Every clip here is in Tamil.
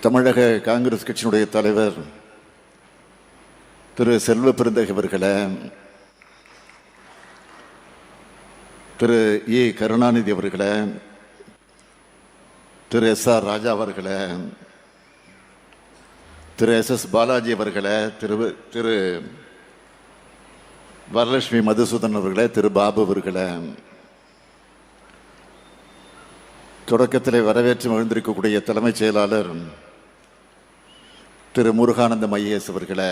தமிழக காங்கிரஸ் கட்சியினுடைய தலைவர் திரு செல்வ பெருந்தகை அவர்களை திரு ஏ கருணாநிதி அவர்களை திரு எஸ் ஆர் ராஜா அவர்களை திரு எஸ் எஸ் பாலாஜி அவர்களே திரு திரு வரலட்சுமி மதுசூதன் அவர்களே திரு பாபு அவர்களை. தொடக்கத்தில் வரவேற்று மகிழ்ந்திருக்கக்கூடிய தலைமைச் செயலாளர் திரு முருகானந்தம் ஐஏஎஸ் அவர்களை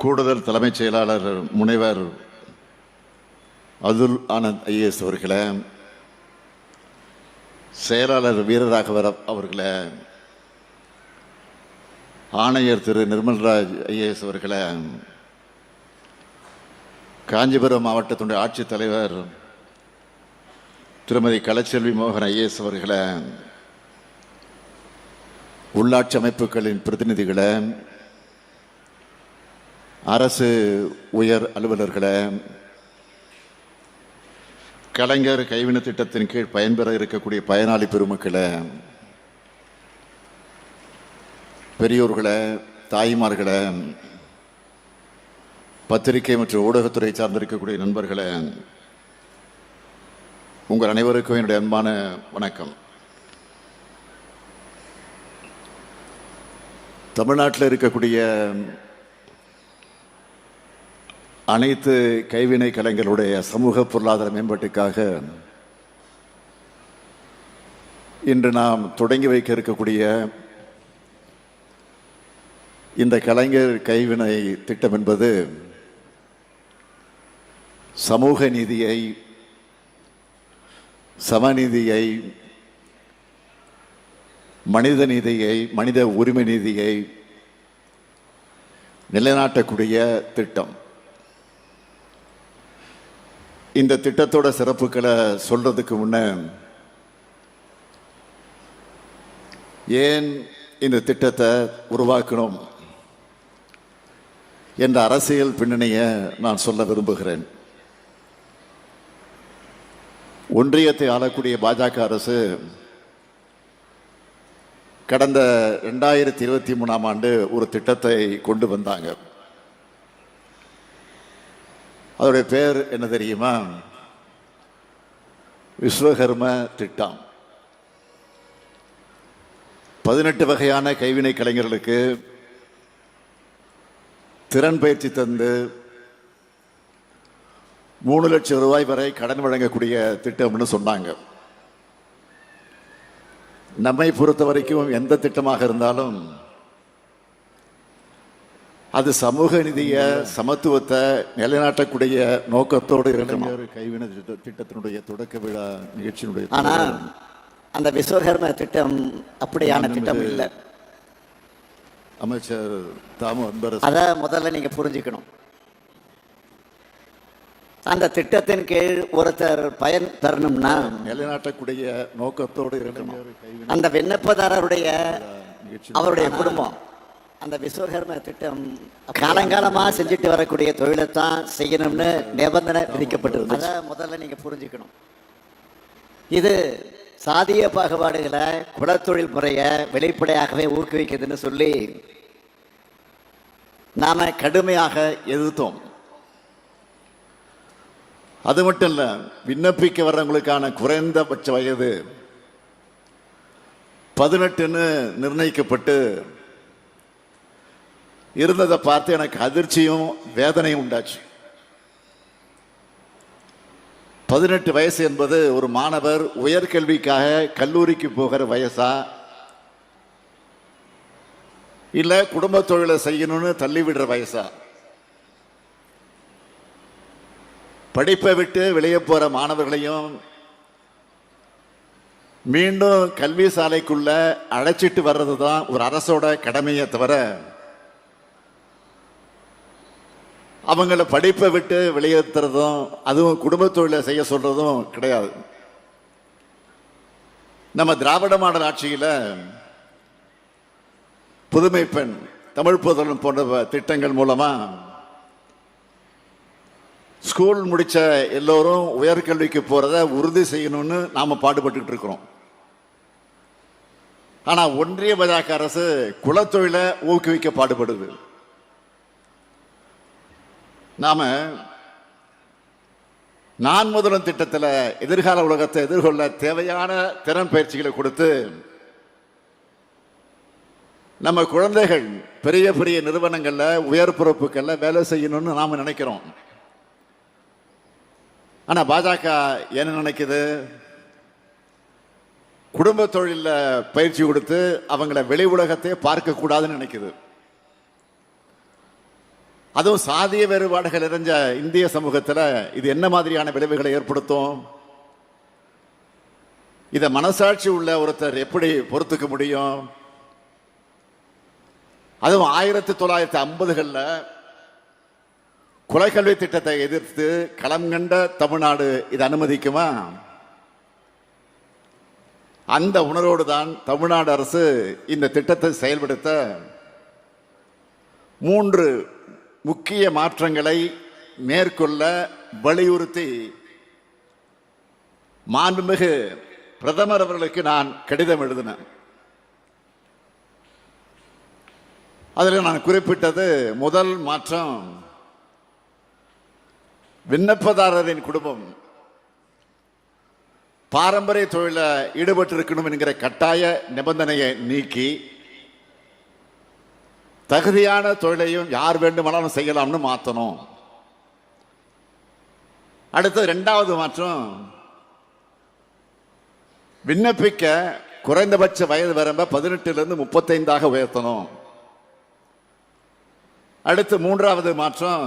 கூடுதல் தலைமைச் செயலாளர் முனைவர் அதுல் ஆனந்த் ஐஏஎஸ் அவர்களை செயலாளர் வீரராகவர் அவர்களை ஆணையர் திரு நிர்மல்ராஜ் ஐஏஎஸ் அவர்களை காஞ்சிபுரம் மாவட்டத்தினுடைய ஆட்சித்தலைவர் திருமதி கலைச்செல்வி மோகன் ஐஏஎஸ் அவர்களை உள்ளாட்சி அமைப்புகளின் பிரதிநிதிகளை அரசு உயர் அலுவலர்களை கலைஞர் கைவினை திட்டத்தின் கீழ் பயன்பெற இருக்கக்கூடிய பயனாளி பெருமக்களை பெரியோர்களை தாய்மார்களை பத்திரிகை மற்றும் ஊடகத்துறை சார்ந்திருக்கக்கூடிய நண்பர்களை உங்கள் அனைவருக்கும் என்னுடைய அன்பான வணக்கம். தமிழ்நாட்டில் இருக்கக்கூடிய அனைத்து கைவினை கலைஞர்களுடைய சமூக பொருளாதார மேம்பாட்டுக்காக இன்று நாம் தொடங்கி வைக்க இருக்கக்கூடிய இந்த கலைஞர் கைவினை திட்டம் என்பது சமூக நீதியை சமநீதியை மனித நீதியை மனித உரிமை நீதியை நிலைநாட்டக்கூடிய திட்டம். இந்த திட்டத்தோட சிறப்புகளை சொல்றதுக்கு முன்ன ஏன் இந்த திட்டத்தை உருவாக்கணும் என்ற அரசியல் பின்னணியை நான் சொல்ல விரும்புகிறேன். ஒன்றியத்தை ஆளக்கூடிய பாஜக அரசு கடந்த ரெண்டாயிரத்தி இருபத்தி மூணாம் ஆண்டு ஒரு திட்டத்தை கொண்டு வந்தாங்க. அதோடைய பேர் என்ன தெரியுமா? விஸ்வகர்ம திட்டம். பதினெட்டு வகையான கைவினை கலைஞர்களுக்கு திறன் பயிற்சி தந்து மூணு லட்சம் ரூபாய் வரை கடன் வழங்கக்கூடிய திட்டம்னு சொன்னாங்க. நம்மை பொறுத்த வரைக்கும் எந்த திட்டமாக இருந்தாலும் அது சமூக நிதிய சமத்துவத்தை நிலைநாட்டக்கூடிய நோக்கத்தோடு இருக்கணும். கைவினை திட்ட- திட்டத்தினுடைய தொடக்க விழா நிகழ்ச்சியினுடைய ஆனா அந்த விஸ்வகர்ம திட்டம் அப்படியான திட்டம் இல்லை அமைச்சர் தாமு அன்பரசு அத முதல்ல நீங்க புரிஞ்சுக்கணும். அந்த திட்டத்தின் கீழ் ஒருத்தர் பயன் பெறணும்னா நிலைநாட்டக்கூடிய நோக்கத்தோடு இருக்கணும். அந்த விண்ணப்பதாரருடைய அவருடைய குடும்பம். அந்த விஸ்வகர்ம திட்டம் காலங்காலமா செஞ்சுட்டு வரக்கூடிய தொழிலை தான் செய்யணும்னு நிபந்தனை விதிக்கப்பட்டிருந்தது அத முதல்ல நீங்க புரிஞ்சுக்கணும். இது சாதிய பாகுபாடுகளை குலத்தொழில் முறையை வெளிப்படையாகவே ஊக்குவிக்குதுன்னு சொல்லி நாம கடுமையாக எதிர்த்தோம். அது மட்டும் இல்லை விண்ணப்பிக்க வர்றவங்களுக்கான குறைந்தபட்ச வயது பதினெட்டுன்னு நிர்ணயிக்கப்பட்டு இருந்ததை பார்த்து எனக்கு அதிர்ச்சியும் வேதனையும் உண்டாச்சு. பதினெட்டு வயசு என்பது ஒரு மாணவர் உயர்கல்விக்காக கல்லூரிக்கு போகிற வயசா? இல்லை குடும்ப தொழிலை செய்யணும்னு தள்ளிவிடுற வயசா? படிப்பை விட்டு வெளியே போகிற மாணவர்களையும் மீண்டும் கல்வி சாலைக்குள்ள அழைச்சிட்டு வர்றது தான் ஒரு அரசோட கடமையை தவிர அவங்கள படிப்பை விட்டு வெளியேற்றுறதும் அதுவும் குடும்ப தொழிலை செய்ய சொல்றதும் கிடையாது. நம்ம திராவிட மாடல் ஆட்சியில் புதுமை பெண் தமிழ் புதல்வன் போன்ற திட்டங்கள் மூலமாக ஸ்கூல் முடித்த எல்லோரும் உயர்கல்விக்கு போகிறத உறுதி செய்யணும்னு நாம் பாடுபட்டுக்கிட்டு இருக்கிறோம். ஆனால் ஒன்றிய பாஜக அரசு குலத்தொழிலை ஊக்குவிக்க பாடுபடுது. நாம் நான் முதலும் திட்டத்தில் எதிர்கால உலகத்தை எதிர்கொள்ள தேவையான திறன் பயிற்சிகளை கொடுத்து நம்ம குழந்தைகள் பெரிய பெரிய நிறுவனங்களில் உயர் பொறுப்புகளில் வேலை செய்யணும்னு நாம் நினைக்கிறோம். ஆனா பாஜக என்ன நினைக்குது? குடும்ப தொழிலில் பயிற்சி கொடுத்து அவங்கள வெளி உலகத்தையே பார்க்கக்கூடாதுன்னு நினைக்குது. அதுவும் சாதிய வேறுபாடுகள் நிறைஞ்ச இந்திய சமூகத்தில் இது என்ன மாதிரியான விளைவுகளை ஏற்படுத்தும்? இதை மனசாட்சி உள்ள ஒருத்தர் எப்படி பொறுத்துக்க முடியும்? அதுவும் ஆயிரத்தி தொள்ளாயிரத்தி ஐம்பதுகளில் குலக்கல்வி திட்டத்தை எதிர்த்து களம் கண்ட தமிழ்நாடு இது அனுமதிக்குமா? அந்த உணர்வோடு தான் தமிழ்நாடு அரசு இந்த திட்டத்தை செயல்படுத்த மூன்று முக்கிய மாற்றங்களை மேற்கொள்ள வலியுறுத்தி மாண்புமிகு பிரதமர் அவர்களுக்கு நான் கடிதம் எழுதினேன். அதில் நான் குறிப்பிட்டது முதல் மாற்றம் விண்ணப்பதாரரின் குடும்பம் பாரம்பரிய தொழில ஈடுபட்டிருக்கணும் என்கிற கட்டாய நிபந்தனையை நீக்கி தகுதியான தொழிலையும் யார் வேண்டுமானாலும் செய்யலாம்னு மாற்றணும் அடுத்து ரெண்டாவது மாற்றம் விண்ணப்பிக்க குறைந்தபட்ச வயது வரம்ப பதினெட்டுலேருந்து முப்பத்தைந்தாக உயர்த்தணும். அடுத்து மூன்றாவது மாற்றம்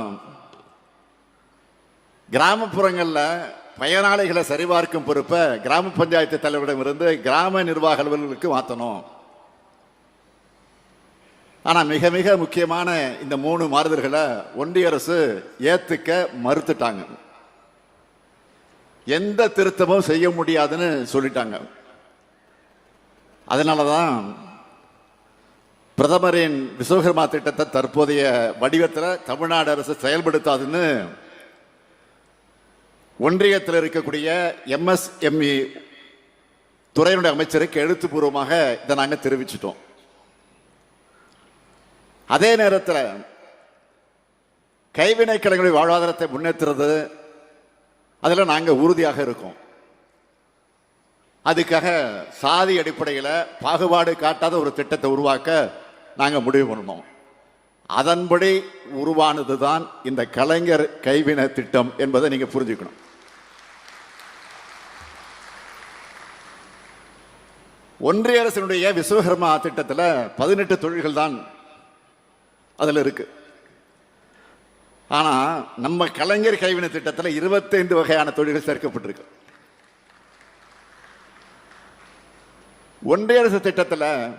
கிராமப்புறங்களில் பயனாளிகளை சரிபார்க்கும் பொறுப்பை கிராம பஞ்சாயத்து தலைவரிடமிருந்து கிராம நிர்வாக அலுவலர்களுக்கு மாற்றணும் ஆனால் மிக மிக முக்கியமான இந்த மூணு மாறுதல்களை ஒன்றிய அரசு ஏற்றுக்க மறுத்துட்டாங்க. எந்த திருத்தமும் செய்ய முடியாதுன்னு சொல்லிட்டாங்க. அதனாலதான் பிரதமரின் விஸ்வகர்மா திட்டத்தை தற்போதைய வடிவத்தில் தமிழ்நாடு அரசு செயல்படுத்தாதுன்னு ஒன்றியத்தில் இருக்கக்கூடிய எம்எஸ்எம்இ துறையினுடைய அமைச்சருக்கு எழுத்துப்பூர்வமாக இதை நாங்கள் தெரிவிச்சிட்டோம். அதே நேரத்தில் கைவினை கலைஞருடைய வாழ்வாதாரத்தை முன்னேற்றுறது அதில் நாங்கள் உறுதியாக இருக்கோம். அதுக்காக சாதி அடிப்படையில் பாகுபாடு காட்டாத ஒரு திட்டத்தை உருவாக்க நாங்கள் முடிவு பண்ணோம் அதன்படி உருவானது தான் இந்த கலைஞர் கைவினை திட்டம் என்பதை நீங்கள் புரிஞ்சுக்கணும். ஒன்றிய அரசினுடைய விஸ்வகர்மா திட்டத்தில் பதினெட்டு தொழில்கள் தான் அதில் இருக்கு. ஆனால் நம்ம கலைஞர் கைவினை திட்டத்தில் இருபத்தைந்து வகையான தொழில்கள் சேர்க்கப்பட்டிருக்கு. ஒன்றிய அரசு திட்டத்தில்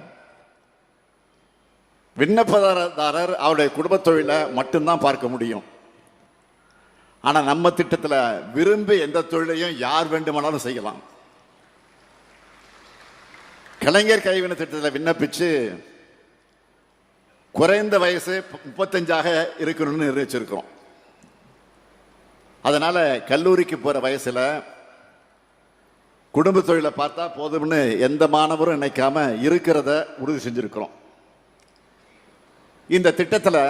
விண்ணப்பதாரர் அவருடைய குடும்பத் தொழிலை மட்டும்தான் பார்க்க முடியும். ஆனால் நம்ம திட்டத்தில் விரும்பி எந்த தொழிலையும் யார் வேண்டுமானாலும் செய்யலாம். கலைஞர் கைவினை திட்டத்தில் விண்ணப்பிச்சு குறைந்த வயசு முப்பத்தஞ்சாக இருக்கணும்னு நிர்ணயிச்சிருக்கிறோம். அதனால் கல்லூரிக்கு போகிற வயசில் குடும்ப தொழிலை பார்த்தா போதும்னு எந்த மாணவரும் நினைக்காம இருக்கிறத உறுதி செஞ்சுருக்கிறோம். இந்த திட்டத்தில்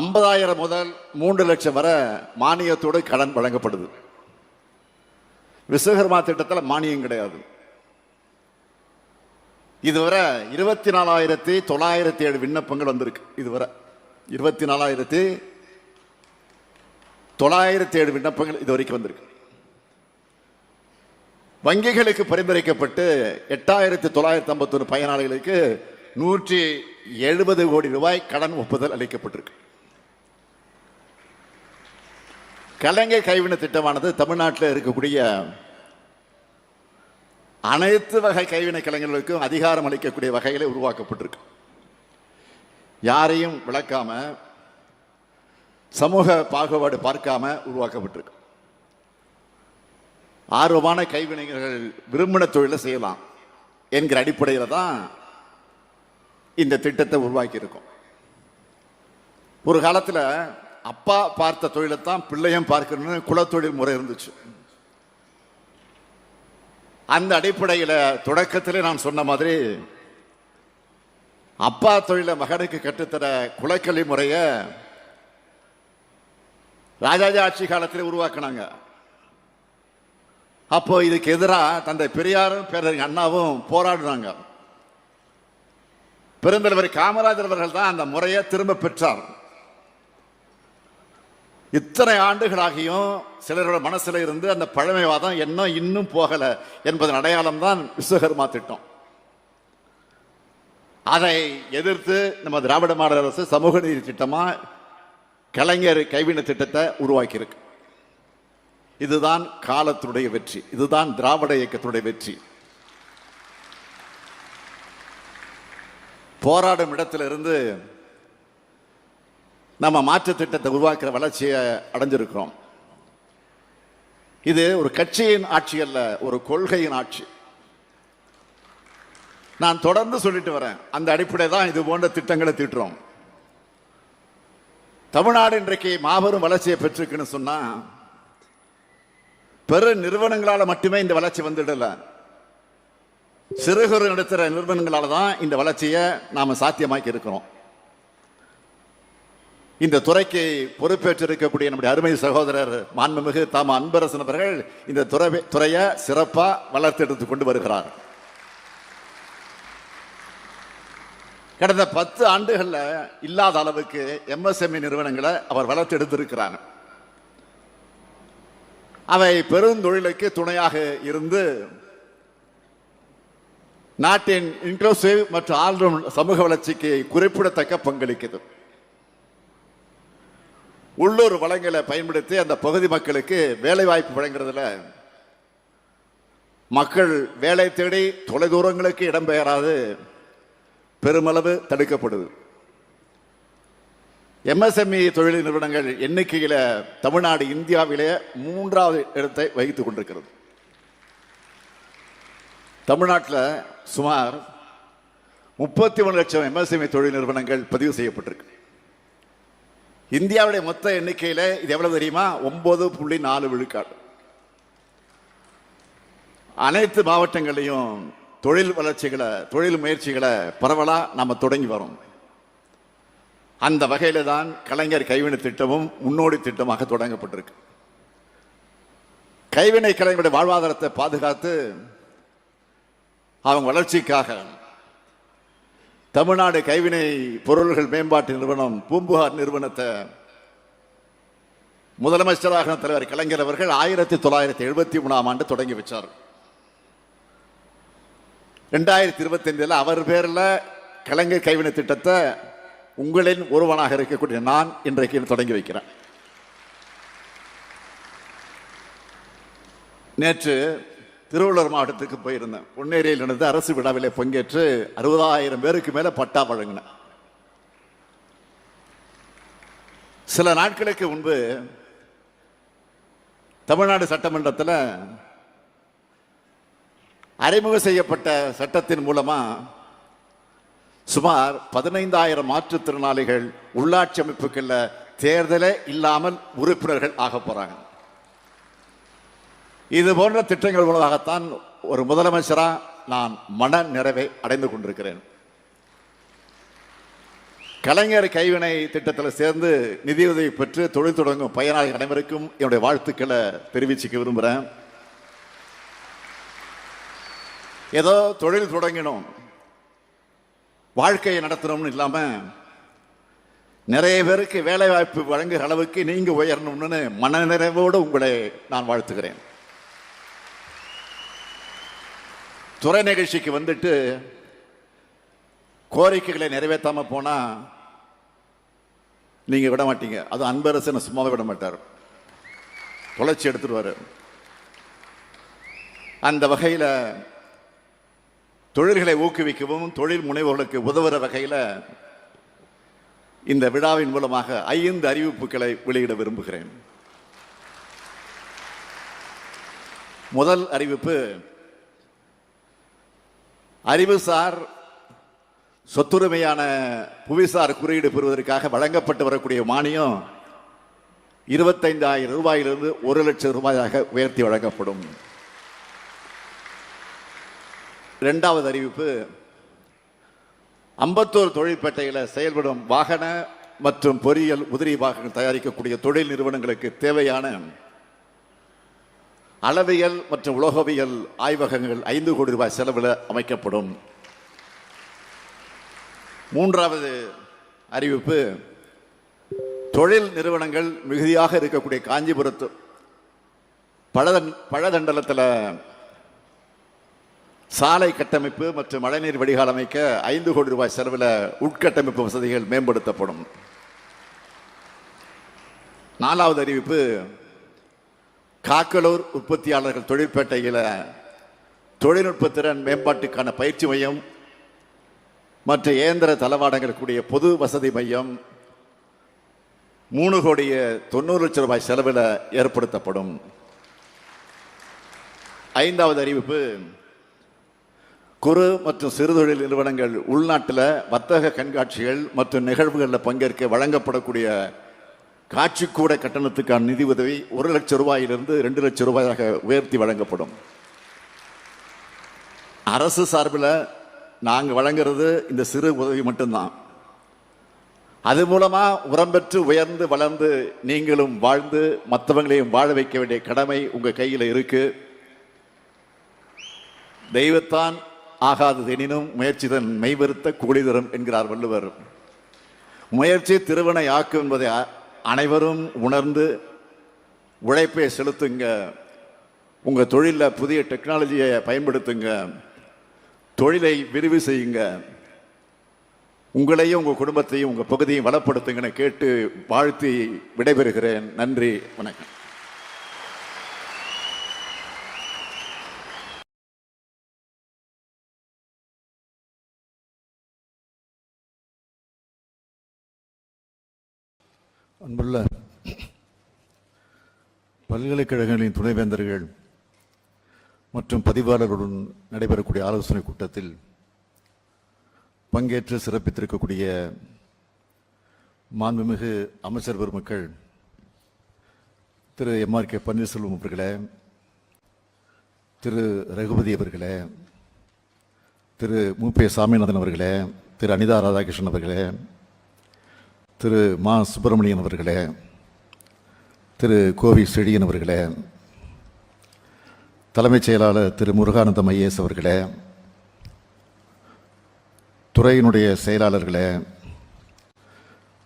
ஐம்பதாயிரம் முதல் மூன்று லட்சம் வரை மானியத்தோடு கடன் வழங்கப்படுது. விஸ்வகர்மா திட்டத்தில் மானியம் கிடையாது. இதுவரை இருபத்தி நாலாயிரத்தி தொள்ளாயிரத்தி ஏழு விண்ணப்பங்கள் வந்திருக்கு. இதுவரை இருபத்தி நாலாயிரத்தி தொள்ளாயிரத்தி ஏழு விண்ணப்பங்கள் இது வரைக்கும் வந்திருக்கு. வங்கிகளுக்கு பரிந்துரைக்கப்பட்டு எட்டாயிரத்தி தொள்ளாயிரத்தி ஐம்பத்தொன்று பயனாளிகளுக்கு நூற்றி எழுபது கோடி ரூபாய் கடன் ஒப்புதல் அளிக்கப்பட்டிருக்கு. கலைஞர் கைவினை திட்டமானது தமிழ்நாட்டில் இருக்கக்கூடிய அனைத்து வகை கைவினை கலைஞர்களுக்கும் அதிகாரம் அளிக்கக்கூடிய வகையில் உருவாக்கப்பட்டிருக்கு. யாரையும் விளக்காம சமூக பாகுபாடு பார்க்காம உருவாக்கப்பட்டிருக்கு. ஆர்வமான கைவினைஞர்கள் விரும்பின தொழிலை செய்யலாம் என்கிற அடிப்படையில் தான் இந்த திட்டத்தை உருவாக்கி இருக்கோம் ஒரு காலத்தில் அப்பா பார்த்த தொழிலை தான் பிள்ளையும் பார்க்கணும்னு குலத்தொழில் முறை இருந்துச்சு. அந்த அடிப்படையில் தொடக்கத்திலே நான் சொன்ன மாதிரி அப்பா தொழிலை மகனுக்கு கற்றுத்தர குலக்கல்வி முறையை ராஜாஜா ஆட்சி காலத்தில் உருவாக்குனாங்க. அப்போ இதுக்கு எதிராக தந்தை பெரியாரும் பேரறிஞர் அண்ணாவும் போராடினாங்க. பெருந்தலைவர் காமராஜர் அவர்கள் தான் அந்த முறையை திரும்ப பெற்றார். இத்தனை ஆண்டுகளாகியும் சிலரோட மனசில் இருந்து அந்த பழமைவாதம் என்ன இன்னும் போகலை என்பதன் அடையாளம் தான் விஸ்வகர்மா திட்டம். அதை எதிர்த்து நம்ம திராவிட மாடல் அரசு சமூக நீதி திட்டமாக கலைஞர் கைவினை திட்டத்தை உருவாக்கியிருக்கு. இதுதான் காலத்துடைய வெற்றி. இதுதான் திராவிட இயக்கத்துடைய வெற்றி. போராடும் இடத்திலிருந்து நம்ம மாற்று திட்டத்தை உருவாக்குற வளர்ச்சியை அடைஞ்சிருக்கிறோம். இது ஒரு கட்சியின் ஆட்சி அல்ல ஒரு கொள்கையின் ஆட்சி. நான் தொடர்ந்து சொல்லிட்டு வரேன் அந்த அடிப்படை தான் இது போன்ற திட்டங்களை தீட்டுறோம். தமிழ்நாடு இன்றைக்கு மாபெரும் வளர்ச்சியை பெற்றிருக்குன்னு சொன்னா பெரு நிறுவனங்களால் மட்டுமே இந்த வளர்ச்சி வந்துடல. சிறு குறு நடத்துகிற நிறுவனங்களால் தான் இந்த வளர்ச்சியை நாம் சாத்தியமாக்கி இருக்கிறோம். இந்த துறைக்கு பொறுப்பேற்றிருக்கக்கூடிய நம்முடைய அருமை சகோதரர் மாண்புமிகு தாம அன்பரசன் அவர்கள் இந்த துறை துறையை சிறப்பாக வளர்த்தெடுத்து கொண்டு வருகிறார். கடந்த பத்து ஆண்டுகளில் இல்லாத அளவுக்கு எம்எஸ்எம்இ நிறுவனங்களை அவர் வளர்த்தெடுத்திருக்கிறார். அவை பெருந்தொழிலுக்கு துணையாக இருந்து நாட்டின் இன்க்ளூசிவ் மற்றும் ஆல்ரவுண்ட் சமூக வளர்ச்சிக்கு குறிப்பிடத்தக்க பங்களிக்குது. உள்ளூர் வளங்களை பயன்படுத்தி அந்த பகுதி மக்களுக்கு வேலைவாய்ப்பு வழங்குறதுல மக்கள் வேலை தேடி தொலைதூரங்களுக்கு இடம்பெயராது. பெருமளவு தடுக்கப்படுது. எம்எஸ்எம்இ தொழில் நிறுவனங்கள் எண்ணிக்கையில் தமிழ்நாடு இந்தியாவிலே மூன்றாவது இடத்தை வகித்துக் கொண்டிருக்கிறது. தமிழ்நாட்டில் சுமார் முப்பத்தி ஒன்று லட்சம் எம்எஸ்எம்இ தொழில் நிறுவனங்கள் பதிவு செய்யப்பட்டிருக்கு. இந்தியாவுடைய மொத்த எண்ணிக்கையில் இது எவ்வளவு தெரியுமா? ஒன்பது புள்ளி நாலு விழுக்காடு. அனைத்து மாவட்டங்களையும் தொழில் வளர்ச்சிகளை தொழில் முயற்சிகளை பரவலாக நம்ம தொடங்கி வரோம். அந்த வகையில தான் கலைஞர் கைவினை திட்டமும் முன்னோடி திட்டமாக தொடங்கப்பட்டிருக்கு. கைவினை கலைஞருடைய வாழ்வாதாரத்தை பாதுகாத்து அவங்க வளர்ச்சிக்காக தமிழ்நாடு கைவினை பொருள்கள் மேம்பாட்டு நிறுவனம் பூம்புகார் நிறுவனத்தை முதலமைச்சராக தலைவர் கலைஞர் அவர்கள் ஆயிரத்தி தொள்ளாயிரத்தி எழுபத்தி மூணாம் ஆண்டு தொடங்கி வச்சார். ரெண்டாயிரத்தி இருபத்தி அவர் பேரில் கலைஞர் கைவினை திட்டத்தை உங்களின் ஒருவனாக இருக்கக்கூடிய நான் இன்றைக்கு தொடங்கி வைக்கிறேன். நேற்று திருவள்ளூர் மாவட்டத்துக்கு போயிருந்தேன். பொன்னேரியில் இருந்து அரசு விழாவில் பங்கேற்று அறுபதாயிரம் பேருக்கு மேலே பட்டா வழங்கினேன். சில நாட்களுக்கு முன்பு தமிழ்நாடு சட்டமன்றத்தில் அறிமுகம் செய்யப்பட்ட சட்டத்தின் மூலமா சுமார் பதினைந்தாயிரம் மாற்றுத்திறனாளிகள் உள்ளாட்சி அமைப்புகள்ல தேர்தலே இல்லாமல் உறுப்பினர்கள் ஆக போறாங்க. இது போன்ற திட்டங்கள் மூலமாகத்தான் ஒரு முதலமைச்சராக நான் மன நிறைவை அடைந்து கொண்டிருக்கிறேன். கலைஞர் கைவினை திட்டத்தில் சேர்ந்து நிதியுதவி பெற்று தொழில் தொடங்கும் பயனாளிகள் அனைவருக்கும் என்னுடைய வாழ்த்துக்களை தெரிவிச்சுக்க விரும்புகிறேன். ஏதோ தொழில் தொடங்கினோம். வாழ்க்கையை நடத்தணும்னு இல்லாமல் நிறைய பேருக்கு வேலைவாய்ப்பு வழங்குகிற அளவுக்கு நீங்கள் உயரணும்னு மனநிறைவோடு உங்களை நான் வாழ்த்துகிறேன். துறை நிகழ்ச்சிக்கு வந்துட்டு கோரிக்கைகளை நிறைவேற்றாம போனா நீங்க விட மாட்டீங்க. அது அன்பரசனை சும்மாவே விட மாட்டார். தொலைச்சி எடுத்துருவாரு. அந்த வகையில் தொழில்களை ஊக்குவிக்கவும் தொழில் முனைவோர்களுக்கு உதவுற வகையில் இந்த விழாவின் மூலமாக ஐந்து அறிவிப்புகளை வெளியிட விரும்புகிறேன். முதல் அறிவிப்பு அறிவுசார் சொத்துரிமையான புவிசார் குறியீடு பெறுவதற்காக வழங்கப்பட்டு வரக்கூடிய மானியம் இருபத்தைந்தாயிரம் ரூபாயிலிருந்து ஒரு லட்சம் ரூபாயாக உயர்த்தி வழங்கப்படும். இரண்டாவது அறிவிப்பு அம்பத்தூர் தொழிற்பேட்டையில் செயல்படும் வாகன மற்றும் பொறியியல் உதிரி பாகங்கள் தயாரிக்கக்கூடிய தொழில் நிறுவனங்களுக்கு தேவையான அளவியல் மற்றும் உலோகவியல் ஆய்வகங்கள் ஐந்து கோடி ரூபாய் செலவில் அமைக்கப்படும். மூன்றாவது அறிவிப்பு தொழில் நிறுவனங்கள் மிகுதியாக இருக்கக்கூடிய காஞ்சிபுரத்து பழதன் பழதண்டலத்தில் சாலை கட்டமைப்பு மற்றும் மழைநீர் வடிகால் அமைக்க ஐந்து கோடி ரூபாய் செலவில் உட்கட்டமைப்பு வசதிகள் மேம்படுத்தப்படும். நாலாவது அறிவிப்பு காக்கலூர் உற்பத்தியாளர்கள் தொழிற்பேட்டையில் தொழில்நுட்ப திறன் மேம்பாட்டுக்கான பயிற்சி மையம் மற்ற இயந்திர தளவாடங்கள் கூடிய பொது வசதி மையம் மூணு கோடிய தொண்ணூறு லட்சம் ரூபாய் செலவில் ஏற்படுத்தப்படும். ஐந்தாவது அறிவிப்பு குறு மற்றும் சிறுதொழில் நிறுவனங்கள் உள்நாட்டில் வர்த்தக கண்காட்சிகள் மற்றும் நிகழ்வுகளில் பங்கேற்க வழங்கப்படக்கூடிய காட்சிக்கூட கட்டணத்துக்கான நிதி உதவி ஒரு லட்சம் ரூபாயிலிருந்து ரெண்டு லட்சம் ரூபாயாக உயர்த்தி வழங்கப்படும். அரசு சார்பில் நாங்கள் வழங்குறது இந்த சிறு உதவி மட்டும்தான். அது மூலமாக உரம் பெற்று உயர்ந்து வளர்ந்து நீங்களும் வாழ்ந்து மற்றவங்களையும் வாழ வைக்க வேண்டிய கடமை உங்கள் கையில் இருக்கு. தெய்வத்தான் ஆகாததெனினும் முயற்சி தன் மெய்வருத்த கூலி தரும் என்கிறார் வள்ளுவர். முயற்சி திருவனை ஆக்கும் என்பதை அனைவரும் உணர்ந்து உழைப்பை செலுத்துங்க. உங்கள் தொழிலில் புதிய டெக்னாலஜியை பயன்படுத்துங்க. தொழிலை விரிவு செய்யுங்க. உங்களையும் உங்கள் குடும்பத்தையும் உங்கள் பகுதியையும் வளப்படுத்துங்கன்னு கேட்டு வாழ்த்தி விடைபெறுகிறேன். நன்றி வணக்கம். அன்புள்ள பல்கலைக்கழகங்களின் துணைவேந்தர்கள் மற்றும் பதிவாளர்களுடன் நடைபெறக்கூடிய ஆலோசனை கூட்டத்தில் பங்கேற்று சிறப்பித்திருக்கக்கூடிய மாண்புமிகு அமைச்சர் பெருமக்கள் திரு எம்ஆர் கே பன்னீர்செல்வம் அவர்களே திரு ரகுபதி அவர்களே திரு மு. பே. சாமிநாதன் அவர்களே திரு அனிதா ராதாகிருஷ்ணன் அவர்களே திரு மா. சுப்பிரமணியன் அவர்களே திரு கோவி செழியன் அவர்களே தலைமைச் செயலாளர் திரு முருகானந்தம் ஐஏஎஸ் அவர்களே துறையினுடைய செயலாளர்களே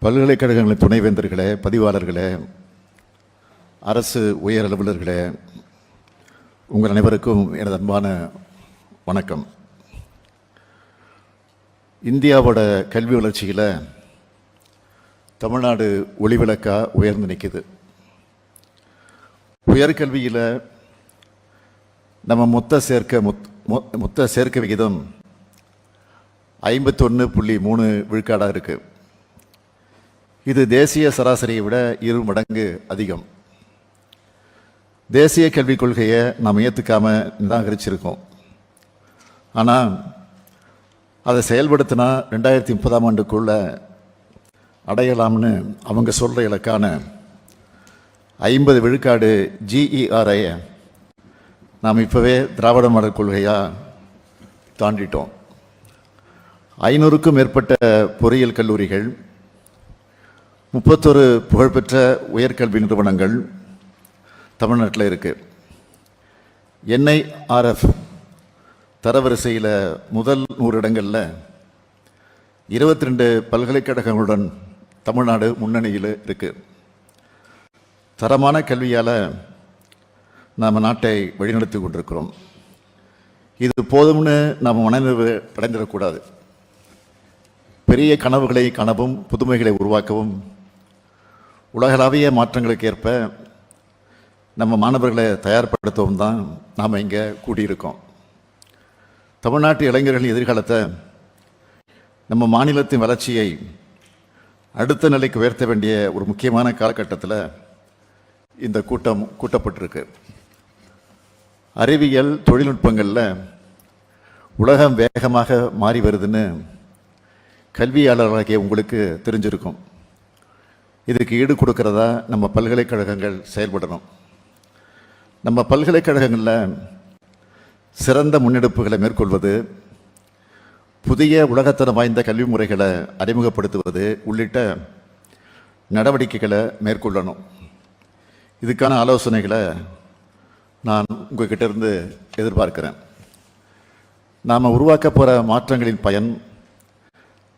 பல்கலைக்கழகங்களின் துணைவேந்தர்களே பதிவாளர்களே அரசு உயர் அலுவலர்களே உங்கள் அனைவருக்கும் எனது அன்பான வணக்கம். இந்தியாவோட கல்வி வளர்ச்சியில் தமிழ்நாடு ஒளிவிளக்கா உயர்ந்து நிற்கிது. உயர்கல்வியில் நம்ம மொத்த சேர்க்க முத் மொத்த சேர்க்க விகிதம் ஐம்பத்தொன்று புள்ளி மூணு விழுக்காடாக இருக்குது இது தேசிய சராசரியை விட இரு மடங்கு அதிகம். தேசிய கல்விக் கொள்கையை நாம் ஏற்றுக்காமல் நிராகரிச்சிருக்கோம். ஆனால் அதை செயல்படுத்தினா ரெண்டாயிரத்தி முப்பதாம் ஆண்டுக்குள்ளே அடையலாம்னு அவங்க சொல்கிற இலக்கான ஐம்பது விழுக்காடு ஜிஇஆர்ஐயை நாம் இப்போவே திராவிட மாடல் கொள்கையாக தாண்டிட்டோம். ஐநூறுக்கும் மேற்பட்ட பொறியியல் கல்லூரிகள் முப்பத்தொரு புகழ்பெற்ற உயர்கல்வி நிறுவனங்கள் தமிழ்நாட்டில் இருக்குது என்ஐஆர்எஃப் தரவரிசையில் முதல் நூறு இடங்களில் இருபத்தி ரெண்டு பல்கலைக்கழகங்களுடன் தமிழ்நாடு முன்னணியில் இருக்குது தரமான கல்வியால் நாம் நாட்டை வழிநடத்தி கொண்டிருக்கிறோம். இது போதும்னு நாம் மனநிறைவு அடைந்திடக்கூடாது. பெரிய கனவுகளை காணவும் புதுமைகளை உருவாக்கவும் உலகளாவிய மாற்றங்களுக்கு ஏற்ப நம்ம மாணவர்களை தயார்படுத்தவும் தான் நாம் இங்கே கூடியிருக்கோம். தமிழ்நாட்டு இளைஞர்களின் எதிர்காலத்தை நம்ம மாநிலத்தின் வளர்ச்சியை அடுத்த நிலைக்கு உயர்த்த வேண்டிய ஒரு முக்கியமான காலகட்டத்தில் இந்த கூட்டம் கூட்டப்பட்டிருக்கு. அறிவியல் தொழில்நுட்பங்களில் உலகம் வேகமாக மாறி வருதுன்னு கல்வியாளர்களாகிய உங்களுக்கு தெரிஞ்சிருக்கும். இதுக்கு ஈடு கொடுக்கறதா நம்ம பல்கலைக்கழகங்கள் செயல்படணும். நம்ம பல்கலைக்கழகங்களில் சிறந்த முன்னெடுப்புகளை மேற்கொள்வது புதிய உலகத்தரம் வாய்ந்த கல்வி முறைகளை அறிமுகப்படுத்துவது உள்ளிட்ட நடவடிக்கைகளை மேற்கொள்ளணும். இதுக்கான ஆலோசனைகளை நான் உங்ககிட்ட இருந்து எதிர்பார்க்கிறேன். நாம் உருவாக்க போகிற மாற்றங்களின் பயன்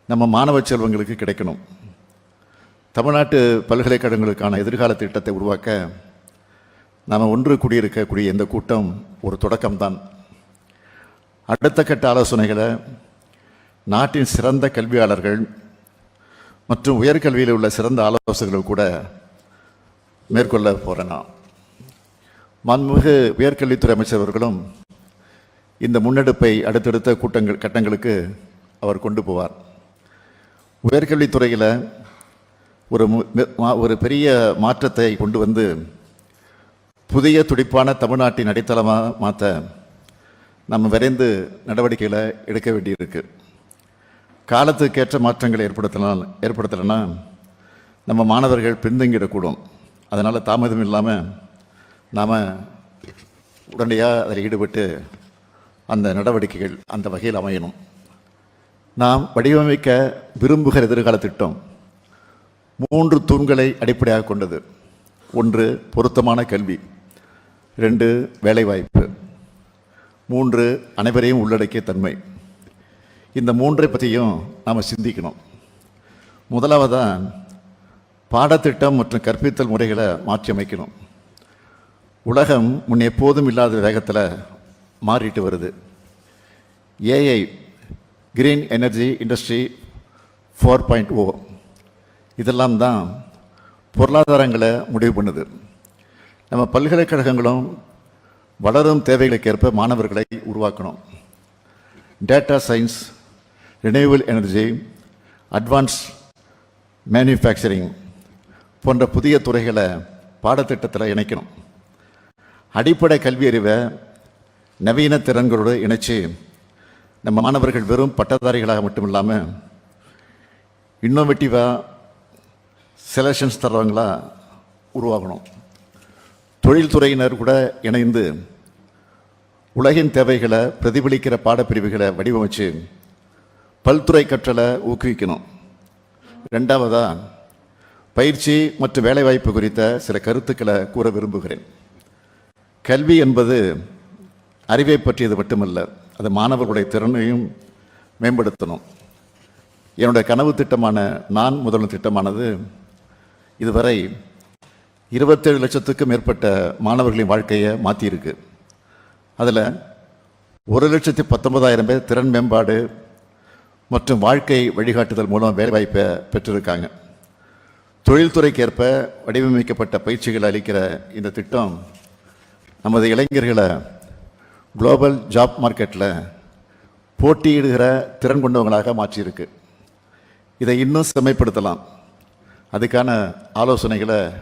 நம்ம மாணவ செல்வங்களுக்கு கிடைக்கணும். தமிழ்நாட்டு பல்கலைக்கழகங்களுக்கான எதிர்கால திட்டத்தை உருவாக்க நாம் ஒன்று கூடியிருக்கக்கூடிய இந்த கூட்டம் ஒரு தொடக்கம்தான். அடுத்த கட்ட ஆலோசனைகளை நாட்டின் சிறந்த கல்வியாளர்கள் மற்றும் உயர்கல்வியில் உள்ள சிறந்த ஆலோசகர்கள் கூட மேற்கொள்ள போகிறேன் நான் மாண்புமிகு உயர்கல்வித்துறை அமைச்சர் அவர்களும் இந்த முன்னெடுப்பை அடுத்தடுத்த கூட்டங்கள் கட்டங்களுக்கு அவர் கொண்டு போவார். உயர்கல்வித்துறையில் ஒரு மு- மா- ஒரு பெரிய மாற்றத்தை கொண்டு வந்து புதிய துடிப்பான தமிழ்நாட்டின் அடித்தளமாக மாற்ற நம்ம விரைந்து நடவடிக்கைகளை எடுக்க வேண்டியிருக்கு. காலத்துக்கேற்ற மாற்றங்களை ஏற்படுத்தலாம் ஏற்படுத்தலைன்னா நம்ம மாணவர்கள் பின்தங்கிடக்கூடும். அதனால் தாமதம் இல்லாமல் நாம் உடனடியாக அதில் ஈடுபட்டு அந்த நடவடிக்கைகள் அந்த வகையில் அமையணும். நாம் வடிவமைக்க விரும்புகிற எதிர்கால திட்டம் மூன்று தூண்களை அடிப்படையாக கொண்டது. ஒன்று பொருத்தமான கல்வி. ரெண்டு வேலைவாய்ப்பு. மூன்று அனைவரையும் உள்ளடக்கிய தன்மை. இந்த மூன்றை பற்றியும் நாம் சிந்திக்கணும். முதலாவதாக பாடத்திட்டம் மற்றும் கற்பித்தல் முறைகளை மாற்றி அமைக்கணும். உலகம் முன் எப்போதும் இல்லாத வேகத்தில் மாறிட்டு வருது. AI green energy industry four point O இதெல்லாம் தான் பொருளாதாரங்களை முடிவு பண்ணுது. நம்ம பல்கலைக்கழகங்களும் வளரும் தேவைகளுக்கேற்ப மாணவர்களை உருவாக்கணும். Data science renewal energy advance manufacturing போன்ற புதிய துறைகளை பாடத்திட்டத்தில் இணைக்கணும். அடிப்படை கல்வி அறிவை நவீன திறன்களோடு இணைச்சி நம்ம மாணவர்கள் வெறும் பட்டதாரிகளாக மட்டும் இல்லாமல் இன்னோவேட்டிவாக செலெக்ஷன்ஸ் தர்றவங்களா உருவாகணும். தொழில்துறையினர் கூட இணைந்து உலகின் தேவைகளை பிரதிபலிக்கிற பாடப்பிரிவுகளை வடிவமைச்சு பல்துறை கற்றலை ஊக்குவிக்கணும். ரெண்டாவதா பயிற்சி மற்றும் வேலைவாய்ப்பு குறித்த சில கருத்துக்களை கூற விரும்புகிறேன். கல்வி என்பது அறிவை பற்றியது மட்டுமல்ல அது மாணவர்களுடைய திறனையும் மேம்படுத்தணும். என்னுடைய கனவு திட்டமான நான் முதல்வர் திட்டமானது இதுவரை இருபத்தேழு லட்சத்துக்கும் மேற்பட்ட மாணவர்களின் வாழ்க்கையை மாற்றியிருக்கு அதில் ஒரு லட்சத்தி பத்தொன்பதாயிரம் பேர் திறன் மேம்பாடு மற்றும் வாழ்க்கை வழிகாட்டுதல் மூலம் வேலைவாய்ப்பை பெற்றிருக்காங்க. தொழில்துறைக்கு ஏற்ப வடிவமைக்கப்பட்ட பயிற்சிகள் அளிக்கிற இந்த திட்டம் நமது இளைஞர்களை குளோபல் ஜாப் மார்க்கெட்டில் போட்டியிடுகிற திறன் கொண்டவங்களாக மாற்றியிருக்கு. இதை இன்னும் செம்மைப்படுத்தலாம். அதுக்கான ஆலோசனைகளை